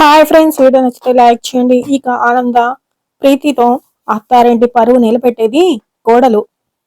Hi friends video నచ్చితే like చేయండి. ఇక ఆనంద ప్రీతితో అత్తారింటి పరువు నిలబెట్టేది కోడలు.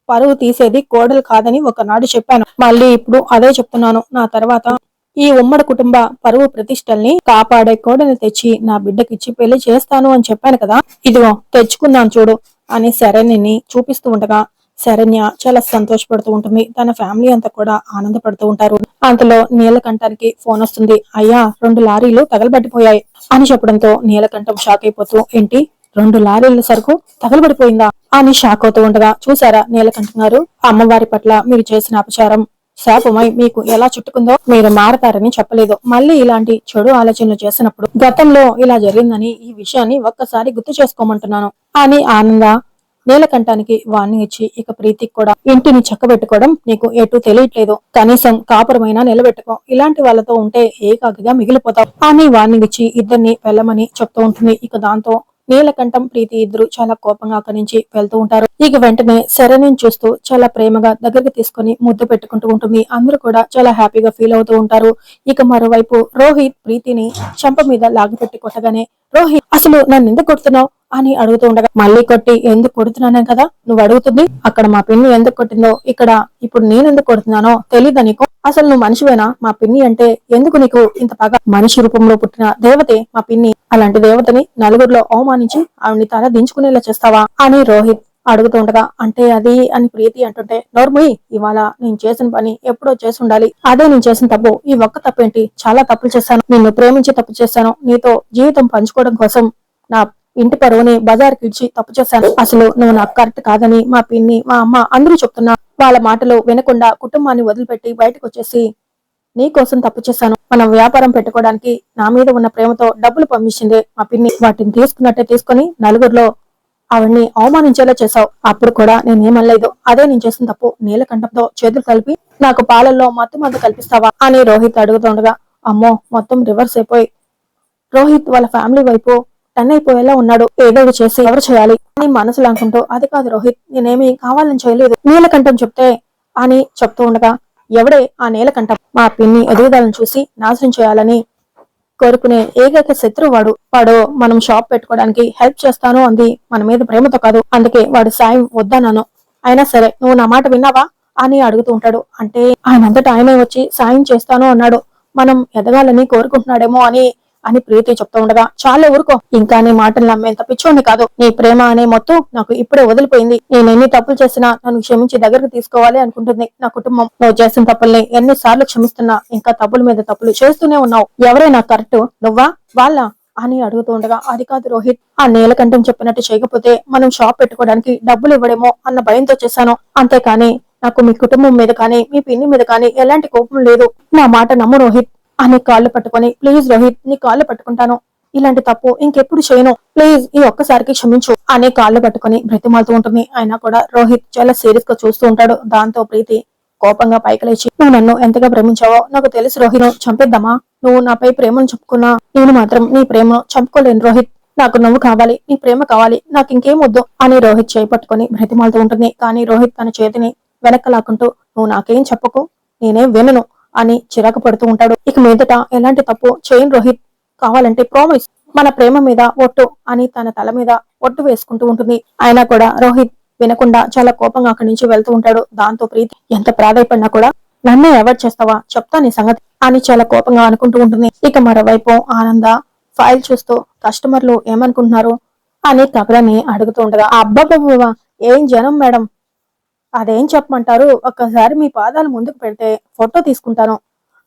పరువు తీసేది కోడలు కాదని ఒకనాడు చెప్పాను. మళ్ళీ ఇప్పుడు అదే చెప్తున్నాను. నా తర్వాత ఈ ఉమ్మడి కుటుంబ పరువు ప్రతిష్టల్ని కాపాడే కోడని తెచ్చి నా బిడ్డకిచ్చి పెళ్ళి చేస్తాను అని చెప్పాను కదా. ఇదిగో తెచ్చుకున్నాను చూడు అని శరణిని చూపిస్తూ ఉండగా శరణ్య చాలా సంతోషపడుతూ ఉంటుంది. తన ఫ్యామిలీ అంతా కూడా ఆనందపడుతూ ఉంటారు. అంతలో నీలకంఠానికి ఫోన్ వస్తుంది. అయ్యా రెండు లారీలు తగలబడిపోయాయి. అని చెప్పడంతో నీలకంఠం షాక్ అయిపోతూ ఏంటి? రెండు లారీల సరుకు తగలబడిపోయిందా? అని షాక్ అవుతూ ఉండగా చూసారా నీలకంఠం గారు? అమ్మవారి పట్ల మీరు చేసిన అపచారం. శాపమై మీకు ఎలా చుట్టుకుందో మీరు మారతారని చెప్పలేదు. మళ్ళీ ఇలాంటి చెడు ఆలోచనలు చేసినప్పుడు గతంలో ఇలా జరిగిందని ఈ విషయాన్ని ఒక్కసారి గుర్తు చేసుకోమంటున్నాను. అని ఆనంద నీలకంఠానికి వార్నింగ్ ఇచ్చి ఇక ప్రీతికి కూడా ఇంటిని చక్కబెట్టుకోవడం నీకు ఎటు తెలియట్లేదు. కనీసం కాపురమైనా నిలబెట్టుకో. ఇలాంటి వాళ్ళతో ఉంటే ఏకాకిగా మిగిలిపోతావు. అని వార్నింగ్ ఇచ్చి ఇద్దరిని వెళ్ళమని చెప్తూ ఉంటుంది. ఇక దాంతో నీలకంఠం ప్రీతి ఇద్దరు చాలా కోపంగా అక్కడి నుంచి వెళ్తూ ఉంటారు. ఇక వెంటనే శరణ్యం చూస్తూ చాలా ప్రేమగా దగ్గరికి తీసుకొని ముద్దు పెట్టుకుంటూ ఉంటుంది. అందరూ కూడా చాలా హ్యాపీగా ఫీల్ అవుతూ ఉంటారు. ఇక మరోవైపు రోహిత్ ప్రీతిని చంప మీద లాగి పెట్టి కొట్టగానే రోహిత్ అసలు నన్ను ఎందుకు కొడుతున్నావు? అని అడుగుతూ ఉండగా మళ్ళీ కొట్టి ఎందుకు కొడుతున్నానే కదా? నువ్వు అడుగుతుంది అక్కడ మా పిన్ని ఎందుకు కొట్టిందో ఇక్కడ ఇప్పుడు నేను ఎందుకు కొడుతున్నానో తెలియదు నీకు? అసలు నువ్వు మనిషివేనా? మా పిన్ని అంటే ఎందుకు నీకు ఇంత బాగా? మనిషి రూపంలో పుట్టిన దేవతే మా పిన్ని అలాంటి దేవతని నలుగురిలో అవమానించి ఆవిడ్ని తల దించుకునేలా చేస్తావా? అని రోహిత్ అడుగుతూ ఉండగా అంటే అది అని ప్రీతి అంటుంటే నోర్ముయ్ ఇవాళ నేను చేసిన పని ఎప్పుడో చేసి ఉండాలి. అదే నేను చేసిన తప్పు. ఈ ఒక్క తప్పేంటి? చాలా తప్పులు చేశాను. నిన్ను ప్రేమించి తప్పు చేశాను. నీతో జీవితం పంచుకోవడం కోసం నా ఇంటి పరువుని బజార్కి ఇచ్చి తప్పు చేశాను. అసలు నువ్వు నాకు కరెక్ట్ కాదని మా పిన్ని మా అమ్మ అందరూ చెప్తున్నా. వాళ్ళ మాటలు వినకుండా కుటుంబాన్ని వదిలిపెట్టి బయటకు వచ్చేసి నీ కోసం తప్పు చేశాను. మనం వ్యాపారం పెట్టుకోవడానికి నా మీద ఉన్న ప్రేమతో డబ్బులు పంపించింది మా పిన్ని. వాటిని తీసుకున్నట్టే తీసుకొని నలుగురిలో ఆవిడ్ని అవమానించేలా చేశావు. అప్పుడు కూడా నేనేమనలేదు అదే నేను చేసిన తప్పు నీలకంఠంతో చేతులు కలిపి నాకు పాలల్లో మత్తు మందు కల్పిస్తావా అని రోహిత్ అడుగుతుండగా అమ్మో మొత్తం రివర్స్ అయిపోయి. రోహిత్ వాళ్ళ ఫ్యామిలీ వైపు టన్ అయిపోయేలా ఉన్నాడు. ఏదో చేసి ఎవరు చేయాలి? అని మనసులో అనుకుంటూ అది కాదు రోహిత్ నేనేమి కావాలని చేయలేదు. నీలకంఠం చెప్తే అని చెప్తూ ఉండగా ఎవడే ఆ నీలకంఠం? మా పిన్ని ఎదుగుదలను చూసి నాశనం చేయాలని కోరుకునే ఏకైక శత్రువు వాడు. వాడు మనం షాప్ పెట్టుకోవడానికి హెల్ప్ చేస్తాను అంది. మన మీద ప్రేమతో కాదు. అందుకే వాడు సాయం వద్దన్నాను. అయినా సరే నువ్వు నా మాట విన్నావా? అని అడుగుతూ ఉంటాడు. అంటే ఆయనంతటా ఆయనే వచ్చి సాయం చేస్తాను అన్నాడు. మనం ఎదగాలని కోరుకుంటున్నాడేమో అని అని ప్రీతి చెప్తూ ఉండగా చాలా ఊరుకో. ఇంకా నీ మాటలు నమ్మేంత పిచ్చోండి కాదు. నీ ప్రేమ అనే మొత్తం నాకు ఇప్పుడే వదిలిపోయింది. నేను ఎన్ని తప్పులు చేసినా నన్ను క్షమించి దగ్గరకు తీసుకోవాలి అనుకుంటుంది నా కుటుంబం. నువ్వు చేసిన తప్పుల్ని ఎన్నిసార్లు క్షమిస్తున్నా ఇంకా తప్పుల మీద తప్పులు చేస్తూనే ఉన్నావు. ఎవరైనా కరెక్ట్? నువ్వా? వాళ్ళ? అని అడుగుతూ ఉండగా అది కాదు రోహిత్. ఆ నీలకంఠం చెప్పినట్టు చేయకపోతే మనం షాప్ పెట్టుకోవడానికి డబ్బులు ఇవ్వడేమో అన్న భయంతో చేశాను. అంతేకాని నాకు మీ కుటుంబం మీద కానీ మీ పిన్ని మీద కానీ ఎలాంటి కోపం లేదు. నా మాట నమ్ము రోహిత్. అని కాళ్ళు పట్టుకొని ప్లీజ్ రోహిత్ నీ కాళ్ళు పట్టుకుంటాను. ఇలాంటి తప్పు ఇంకెప్పుడు చేయను. ప్లీజ్ ఈ ఒక్కసారికి క్షమించు. అనే కాళ్ళు పట్టుకొని బ్రతిమాలుతూ ఉంటుంది. అయినా కూడా రోహిత్ చాలా సీరియస్గా చూస్తూ ఉంటాడు. దాంతో ప్రీతి కోపంగా పైకి లేచి నువ్వు నన్ను ఎంతగా ప్రేమించావో నాకు తెలుసు రోహిత్ చంపేద్దామా? నువ్వు నాపై ప్రేమను చెప్పుకున్నా నేను మాత్రం నీ ప్రేమను చంపుకోలేను రోహిత్. నాకు నువ్వు కావాలి నీ ప్రేమ కావాలి నాకు ఇంకేం వద్దు అని రోహిత్ చేయి పట్టుకొని బ్రతిమాలుతూ ఉంటుంది. కానీ రోహిత్ తన చేతిని వెనక్కి లాక్కుంటూ నువ్వు నాకేం చెప్పకు నేనేం వినను. అని చిరాకు పడుతూ ఉంటాడు. ఇక మీదట ఎలాంటి తప్పు చేయన్ రోహిత్ కావాలంటే ప్రామిస్ మన ప్రేమ మీద ఒట్టు అని తన తల మీద ఒట్టు వేసుకుంటూ ఉంటుంది. ఆయన కూడా రోహిత్ వినకుండా చాలా కోపంగా అక్కడి నుంచి వెళ్తూ ఉంటాడు. దాంతో ప్రీతి ఎంత ప్రాధాయపడినా కూడా నన్నే అవాయిడ్ చేస్తావా? చెప్తా నీ సంగతి అని చాలా కోపంగా అనుకుంటూ ఉంటుంది. ఇక మరోవైపు ఆనంద ఫైల్ చూస్తూ కస్టమర్లు ఏమనుకుంటున్నారు? అని కపిలని అడుగుతూ ఉండగా అబ్బాబ్బా ఏం జనం మేడం? అదేం చెప్పమంటారు? ఒక్కసారి మీ పాదాలు ముందుకు పెడితే ఫోటో తీసుకుంటాను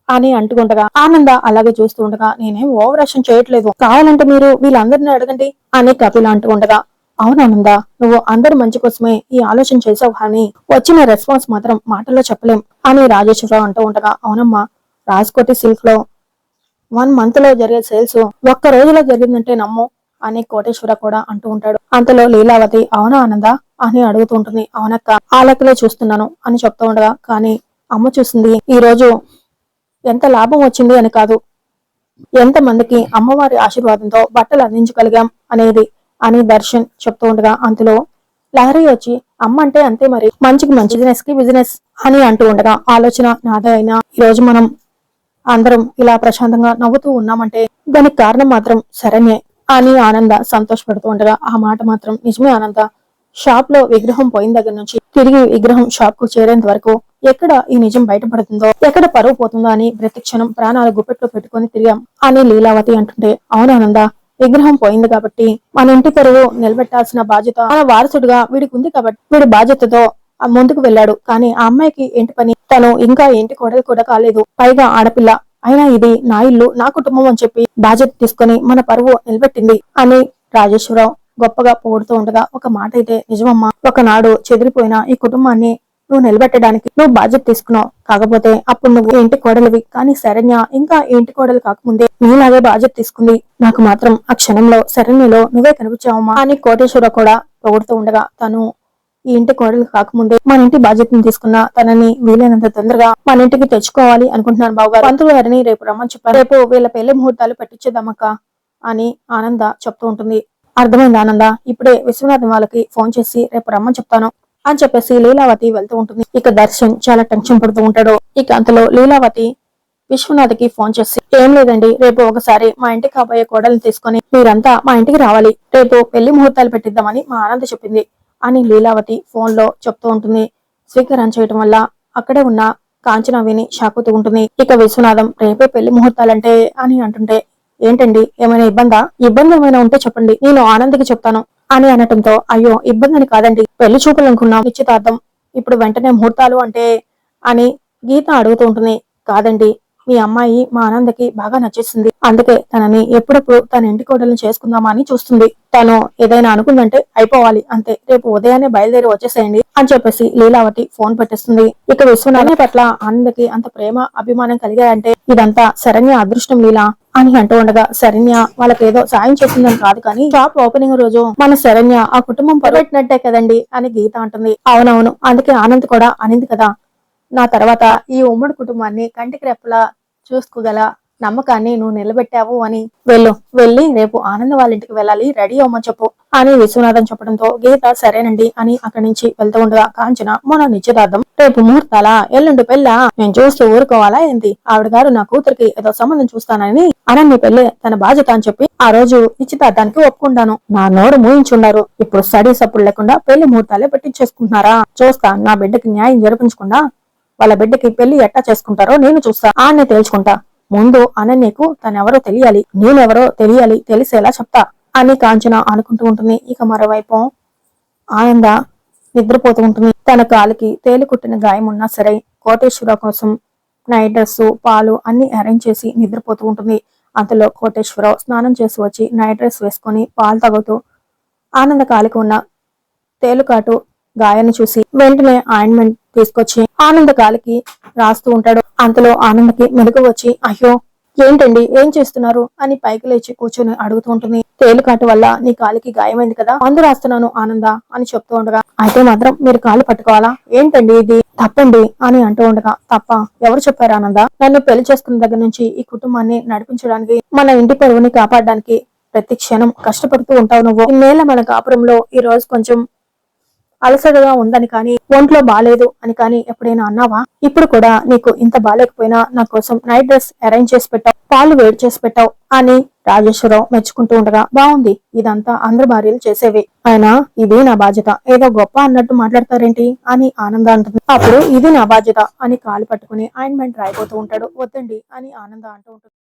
అని అంటుకుంటగా ఆనంద అలాగే చూస్తూ ఉండగా నేనేం ఓవర్ యాక్షన్ చేయట్లేదు. కావాలంటే మీరు వీళ్ళందరినీ అడగండి అని కపిల అంటూ ఉండగా అవునానంద నువ్వు అందరి మంచి కోసమే ఈ ఆలోచన చేసావు కానీ వచ్చిన రెస్పాన్స్ మాత్రం మాటల్లో చెప్పలేం అని రాజేశ్వరరావు అంటూ ఉండగా అవునమ్మా రాజ్కోటి సిల్క్లో వన్ మంత్లో జరిగే సేల్స్ ఒక్క రోజులో జరిగిందంటే నమ్ము. అని కోటేశ్వర కూడా అంటూ ఉంటాడు. అంతలో లీలావతి అవునా ఆనంద అని అడుగుతూ ఉంటుంది అవునక్క ఆ లెక్కలే చూస్తున్నాను అని చెప్తూ ఉండగా కానీ అమ్మ చూసింది ఈ రోజు ఎంత లాభం వచ్చింది అని కాదు. ఎంత మందికి అమ్మవారి ఆశీర్వాదంతో బట్టలు అందించగలిగాం అనేది అని దర్శన్ చెప్తూ ఉండగా అంతలో లహరి వచ్చి అమ్మ అంటే అంతే మరి మంచికి మంచి బిజినెస్కి బిజినెస్ అని అంటూ ఉండగా ఆలోచన నాదే అయినా ఈ రోజు మనం అందరం ఇలా ప్రశాంతంగా నవ్వుతూ ఉన్నామంటే దానికి కారణం మాత్రం శరణ్యే. అని ఆనంద సంతోషపడుతూ ఉండగా ఆ మాట మాత్రం నిజమే ఆనంద. షాప్లో విగ్రహం పోయిన దగ్గర నుంచి తిరిగి విగ్రహం షాప్కు చేరేంత వరకు ఎక్కడ ఈ నిజం బయటపడుతుందో ఎక్కడ పరువు పోతుందో అని ప్రతిక్షణం ప్రాణాలు గుప్పెట్లో పెట్టుకొని తిరిగాం అని లీలావతి అంటుంటే అవునానంద విగ్రహం పోయింది కాబట్టి మన ఇంటి పరువు నిలబెట్టాల్సిన బాధ్యత మన వారసుడిగా వీడికి ఉంది కాబట్టి వీడి బాధ్యతతో ఆ ముందుకు వెళ్ళాడు. కానీ ఆ అమ్మాయికి ఇంటి పని? తను ఇంకా ఇంటి కోడలు కూడా కాలేదు. పైగా ఆడపిల్ల అయినా ఇది నా ఇల్లు నా కుటుంబం అని చెప్పి బాధ్యత తీసుకొని మన పరువు నిలబెట్టింది అని రాజేశ్వరరావు గొప్పగా పొగుడుతూ ఉండగా ఒక మాట అయితే నిజమమ్మా ఒకనాడు చెదిరిపోయిన ఈ కుటుంబాన్ని నువ్వు నిలబెట్టడానికి నువ్వు బాధ్యత తీసుకున్నావు. కాకపోతే అప్పుడు నువ్వు ఇంటి కోడలివి. కానీ శరణ్య ఇంకా ఇంటి కోడలు కాకముందే నీలాగే బాధ్యత తీసుకుంది. నాకు మాత్రం ఆ క్షణంలో శరణ్యలో నువ్వే కనిపించావమ్మా అని కోటేశ్వర కూడా పొగుడుతూ ఉండగా తను ఈ ఇంటి కోడలు కాకముందే మన ఇంటి బాధ్యతను తీసుకున్న తనని వీలైనంత తొందరగా మన ఇంటికి తెచ్చుకోవాలి అనుకుంటున్నాను బాబు పంతులు గారిని రేపు రమ్మని చెప్పారు రేపు వీళ్ళ పెళ్ళి ముహూర్తాలు పెట్టించేద్దామక్క అని ఆనంద చెప్తూ ఉంటుంది. అర్థమైంది ఆనంద? ఇప్పుడే విశ్వనాథం వాళ్ళకి ఫోన్ చేసి రేపు రమ్మని చెప్తాను అని చెప్పేసి లీలావతి వెళ్తూ ఉంటుంది. ఇక దర్శన్ చాలా టెన్షన్ పడుతూ ఉంటాడు. ఇక అంతలో లీలావతి విశ్వనాథ్కి ఫోన్ చేసి ఏం లేదండి రేపు ఒకసారి మా ఇంటికి కాబోయే కోడల్ని తీసుకొని మీరంతా మా ఇంటికి రావాలి. రేపు పెళ్ళి ముహూర్తాలు పెట్టిద్దామని మా ఆనంద చెప్పింది. అని లీలావతి ఫోన్లో చెప్తూ ఉంటుంది. స్వీకారం చేయటం వల్ల అక్కడే ఉన్న కాంచన విని షాకుతూ ఉంటుంది. ఇక విశ్వనాథం రేపే పెళ్ళి ముహూర్తాలంటే అని అంటుంటే ఏంటండి ఏమైనా ఇబ్బందా? ఇబ్బంది ఏమైనా ఉంటే చెప్పండి. నేను ఆనంద్కి చెప్తాను అని అనటంతో అయ్యో ఇబ్బంది అని కాదండి. పెళ్ళి చూపులనుకున్నాం. నిశ్చితార్థం. ఇప్పుడు వెంటనే ముహూర్తాలు అంటే అని గీత అడుగుతూ ఉంటుంది. కాదండి మీ అమ్మాయి మా ఆనందకి బాగా నచ్చేసింది అందుకే తనని ఎప్పుడప్పుడు తన ఇంటి కోటలను చేసుకుందామా అని చూస్తుంది. తను ఏదైనా అనుకుందంటే అయిపోవాలి అంతే. రేపు ఉదయాన్నే బయలుదేరి వచ్చేసేయండి అని చెప్పేసి లీలావతి ఫోన్ పెట్టేస్తుంది. ఇక విశ్వనాథ పట్ల ఆనందకి అంత ప్రేమ అభిమానం కలిగాయంటే ఇదంతా శరణ్య అదృష్టం లీలా అని అంటూ ఉండగా శరణ్య వాళ్ళకేదో సాయం చేసిందని కాదు కానీ షాప్ ఓపెనింగ్ రోజు మన శరణ్య ఆ కుటుంబం పొరబెట్టినట్టే కదండి అని గీత అంటుంది. అవునవును అందుకే ఆనంద్ కూడా అనింది కదా నా తర్వాత ఈ ఉమ్మడి కుటుంబాన్ని కంటికి రెప్పలా చూసుకోగల నమ్మకాన్ని నువ్వు నిలబెట్టావు అని వెళ్ళు. వెళ్ళి రేపు ఆనంద వాళ్ళ ఇంటికి వెళ్ళాలి. రెడీ అవ్వమని చెప్పు అని విశ్వనాథం చెప్పడంతో గీత సరేనండి అని అక్కడి నుంచి వెళ్తూ ఉండగా కాంచన మన నిశ్చితార్థం రేపు ముహూర్తాలా? ఎల్లుండి పెళ్ళా? నేను చూస్తూ ఊరుకోవాలా ఏంది? ఆవిడ గారు నా కూతురికి ఏదో సంబంధం చూస్తానని అనన్య పెళ్ళి తన బాధ్యత అని చెప్పి ఆ రోజు నిశ్చితార్థానికి ఒప్పుకుంటాను. నా నోరు మూయించున్నారు ఇప్పుడు స్టడీస్ అప్పుడు లేకుండా పెళ్ళి ముహూర్తాలే పెట్టించేసుకుంటున్నారా? చూస్తా నా బిడ్డకి న్యాయం జరిపించకుండా వాళ్ళ బిడ్డకి పెళ్ళి ఎట్టా చేసుకుంటారో నేను చూస్తా. ఆన్నే తేల్చుకుంటా. ముందు అనన్యకు తనెవరో తెలియాలి. నేనెవరో తెలియాలి తెలిసేలా చెప్తా అని కాంచన అనుకుంటూ ఉంటుంది. ఇక మరోవైపు ఆనంద నిద్రపోతూ ఉంటుంది. తన కాలికి తేలికుట్టిన గాయం ఉన్నా సరే కోటేశ్వర కోసం నైట్ డ్రెస్ పాలు అన్ని అరేంజ్ చేసి నిద్రపోతూ ఉంటుంది. అంతలో కోటేశ్వరరావు స్నానం చేసి వచ్చి నైట్ డ్రెస్ వేసుకొని పాలు తాగుతూ ఆనంద కాలికి ఉన్న తేలుకాటు గాయాన్ని చూసి వెంటనే ఆయింట్మెంట్ తీసుకొచ్చి ఆనంద కాలికి రాస్తూ ఉంటాడు. అంతలో ఆనందకి మెలకు వచ్చి అయ్యో ఏంటండి? ఏం చేస్తున్నారు? అని పైకి లేచి కూర్చొని అడుగుతూ ఉంటుంది. తేలికాటు వల్ల నీ కాలికి గాయమైంది కదా? మందు రాస్తున్నాను ఆనంద అని చెప్తూ ఉండగా అయితే మాత్రం మీరు కాలు పట్టుకోవాలా? ఏంటండి ఇది? తప్పండి అని అంటూ ఉండగా తప్ప ఎవరు చెప్పారు ఆనంద? నన్ను పెళ్ళి చేసుకున్న దగ్గర నుంచి ఈ కుటుంబాన్ని నడిపించడానికి మన ఇంటి పరువుని కాపాడడానికి ప్రతి క్షణం కష్టపడుతూ ఉంటావు నువ్వు. ఇన్నేళ్ళ మన కాపురంలో ఈ రోజు కొంచెం అలసటగా ఉందని కానీ ఒంట్లో బాలేదు అని కానీ ఎప్పుడైనా అన్నావా? ఇప్పుడు కూడా నీకు ఇంత బాలేకపోయినా నా కోసం నైట్ డ్రెస్ అరేంజ్ చేసి పెట్టావు పాలు వేడి చేసి పెట్టావు అని రాజేశ్వరరావు మెచ్చుకుంటూ ఉండగా బాగుంది ఇదంతా అందరి భార్యలు చేసేవి. అయినా ఇది నా బాధ్యత. ఏదో గొప్ప అన్నట్టు మాట్లాడతారేంటి? అని ఆనంద అంటుంది. అప్పుడు ఇది నా బాధ్యత అని కాలు పట్టుకుని ఆయింట్మెంట్ రాయిపోతూ ఉంటాడు వద్దండి అని ఆనంద అంటూ ఉంటుంది.